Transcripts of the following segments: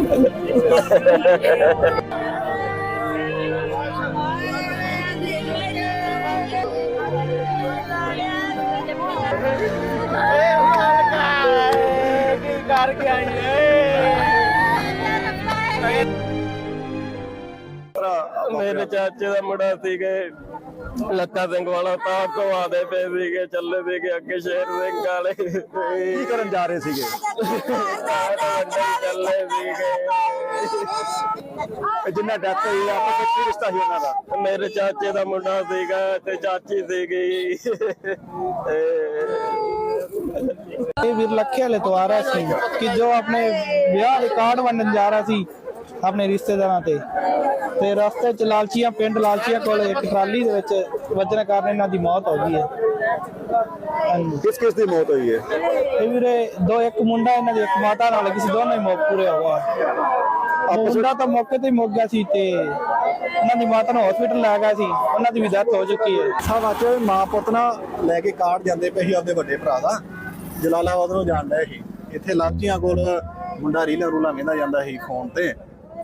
ਕੀ ਕਰ ਕੇ ਮੇਰੇ ਚਾਚੇ ਦਾ ਮੁੰਡਾ ਸੀਗਾ। ਲੱਖਾ ਸਿੰਘ ਵਾਲਾ ਤਾਂ ਘਵਾਦੇ ਪਏ ਸੀਗੇ ਚੱਲੇ ਸੀਗੇ ਅੱਗੇ ਸ਼ੇਰ ਸਿੰਘ ਵਾਲੇ। ਕੀ ਕਰਨ ਜਾ ਰਹੇ ਸੀਗੇ? ਚੱਲੇ ਸੀਗੇ ਇਹ ਜਿੰਨਾ ਡੈਥ ਹੋਈ ਆ, ਆਪਸ ਵਿੱਚ ਕੀ ਰਿਸ਼ਤਾ ਸੀ ਉਹਨਾਂ ਦਾ? ਮੇਰੇ ਚਾਚੇ ਦਾ ਮੁੰਡਾ ਸੀਗਾ ਤੇ ਚਾਚੀ ਸੀਗੀ। ਇਹ ਵੀਰ ਲੱਖੇ ਵਾਲੇ ਤੋਂ ਆ ਰਿਹਾ ਸੀ ਕਿ ਜੋ ਆਪਣੇ ਵਿਆਹ ਦੇ ਕਾਰਡ ਵੰਡਣ ਜਾ ਰਿਹਾ ਸੀ ਆਪਣੇ ਰਿਸ਼ਤੇਦਾਰਾਂ ਤੇ। ਤੇ ਰਸਤੇ ਚ ਲਾਲਚੀਆਂ ਪਿੰਡ ਲਾਲਚੀਆਂ ਕੋਲ ਇੱਕ ਟਰਾਲੀ ਦੇ ਵਿੱਚ ਵੱਜਣ ਕਾਰਨ ਇਹਨਾਂ ਦੀ ਮੌਤ ਹੋ ਗਈ ਹੈ। ਹਾਂਜੀ। ਕਿਸ ਕਿਸ ਦੀ ਮੌਤ ਹੋਈ ਹੈ? ਇਹ ਵੀਰੇ ਦੋ ਇੱਕ ਮੁੰਡਾ ਇਹਨਾਂ ਦੀ ਇੱਕ ਮਾਤਾ ਨਾਲ ਕਿਸੇ ਦੋਨੋਂ ਹੀ ਮੌਤ ਪੂਰੇ ਹੋ ਗਏ। ਮੁੰਡਾ ਤਾਂ ਮੌਕੇ ਤੇ ਹੀ ਮੁੱਕ ਗਿਆ ਸੀ ਤੇ ਉਹਨਾਂ ਦੀ ਮਾਤਾ ਨੂੰ ਹਸਪੀਟਲ ਲੈ ਗਿਆ ਸੀ। ਉਹਨਾਂ ਦੀ ਵੀ ਡੈਥ ਹੋ ਚੁੱਕੀ ਹੈ। ਸਭ ਅੱਜ ਮਾਂ ਪੁੱਤ ਨਾ ਲੈ ਕੇ ਕਾਰਡ ਜਾਂਦੇ ਪਏ ਸੀ ਆਪਦੇ ਵੱਡੇ ਭਰਾ ਦਾ। ਜਲਾਲਾਬਾਦ ਨੂੰ ਜਾਣ ਡਿਆ ਸੀ। ਇੱਥੇ ਲਾਂਚੀਆਂ ਕੋਲ ਮੁੰਡਾ ਰੀਲਾ ਰੂਲਾ ਵੇਂਦਾ ਜਾਂਦਾ ਸੀ ਫੋਨ ਤੇ।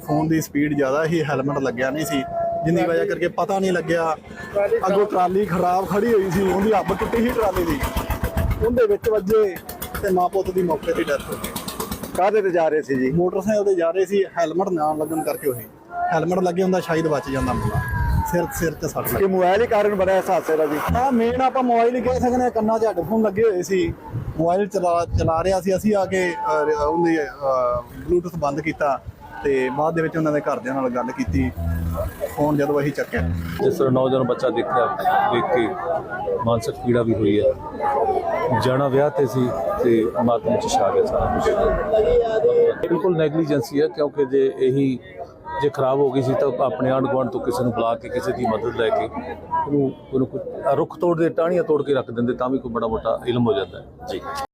ਫੋਨ ਦੀ ਸਪੀਡ ਜ਼ਿਆਦਾ ਸੀ ਹੈਲਮਟ ਲੱਗਿਆ ਨਹੀਂ ਸੀ ਜਿੰਦੀ ਵਜ੍ਹਾ ਕਰਕੇ ਪਤਾ ਨਹੀਂ ਲੱਗਿਆ। ਅੱਗੋਂ ਟਰਾਲੀ ਖਰਾਬ ਖੜੀ ਹੋਈ ਸੀ ਉਹਦੀ ਅੱਬ ਟੁੱਟੀ ਸੀ ਟਰਾਲੀ ਦੀ। ਉਹਦੇ ਵਿੱਚ ਵੱਜੇ ਤੇ ਮਾਂ ਪੁੱਤ ਦੀ ਮੌਕੇ ਤੇ ਡੈਥ ਹੋ ਗਈ। ਕਾਹਦੇ ਤੇ ਜਾ ਰਹੇ ਸੀ ਜੀ? ਮੋਟਰਸਾਈਕਲ ਤੇ ਜਾ ਰਹੇ ਸੀ ਹੈਲਮਟ ਨਾ ਲੱਗਣ ਕਰਕੇ ਹੋਈ ਹੈਲਮਟ ਲੱਗੇ ਹੁੰਦਾ ਸ਼ਾਇਦ ਬਚ ਜਾਂਦਾ ਮੁੰਡਾ। ਸਿਰ ਸਿਰ ਤੇ ਸੱਟ ਲੱਗੀ। ਮੋਬਾਈਲ ਹੀ ਕਾਰਨ ਬਣਿਆ ਇਸ ਹਾਦਸੇ ਦਾ ਜੀ? ਹਾਂ ਮੇਨ ਆਪਾਂ ਮੋਬਾਈਲ ਹੀ ਕਹਿ ਸਕਦੇ ਹਾਂ ਕੰਨਾਂ 'ਚ ਹੈੱਡਫੋਨ ਲੱਗੇ ਹੋਏ ਸੀ। ਮੋਬਾਈਲ ਚਲਾ ਚਲਾ ਰਿਹਾ ਸੀ ਅਸੀਂ ਆ ਕੇ ਉਹਦੀ ਬਲੂਟੁੱਥ ਬੰਦ ਕੀਤਾ। ਤੇ ਬਾਅਦ ਦੇ ਵਿੱਚ ਉਹਨਾਂ ਦੇ ਘਰਦਿਆਂ ਨਾਲ ਗੱਲ ਕੀਤੀ। ਫੋਨ ਜਦੋਂ ਅਸੀਂ ਚੱਕਿਆ। ਜਿਸ ਤਰ੍ਹਾਂ ਨੌਜਵਾਨ ਬੱਚਾ ਦੇਖਿਆ, ਦੇਖ ਕੇ ਮਾਨਸਿਕ ਪੀੜਾ ਵੀ ਹੋਈ ਹੈ। ਜਾਣਾ ਵਿਆਹ ਤੇ ਸੀ ਤੇ ਮਾਤਮ ਚ ਛਾ ਗਿਆ ਸਾਰਾ ਕੁਛ। ਬਿਲਕੁਲ ਨੈਗਲੀਜੈਂਸੀ ਹੈ ਕਿਉਂਕਿ ਜੇ ਇਹੀ ਜੇ ਖਰਾਬ ਹੋ ਗਈ ਸੀ ਤਾਂ ਆਪਣੇ ਆਂਢ ਗੁਆਂਢ ਤੋਂ ਕਿਸੇ ਨੂੰ ਬੁਲਾ ਕੇ, ਕਿਸੇ ਦੀ ਮਦਦ ਲੈ ਕੇ ਉਹਨੂੰ ਉਹਨੂੰ ਕੋਈ ਰੁੱਖ ਤੋੜ ਦੇ, ਟਾਹਣੀਆਂ ਤੋੜ ਕੇ ਰੱਖ ਦਿੰਦੇ, ਤਾਂ ਵੀ ਕੋਈ ਬੜਾ ਮੋਟਾ ਇਲਮ ਹੋ ਜਾਂਦਾ ਹੈ। ਜੀ।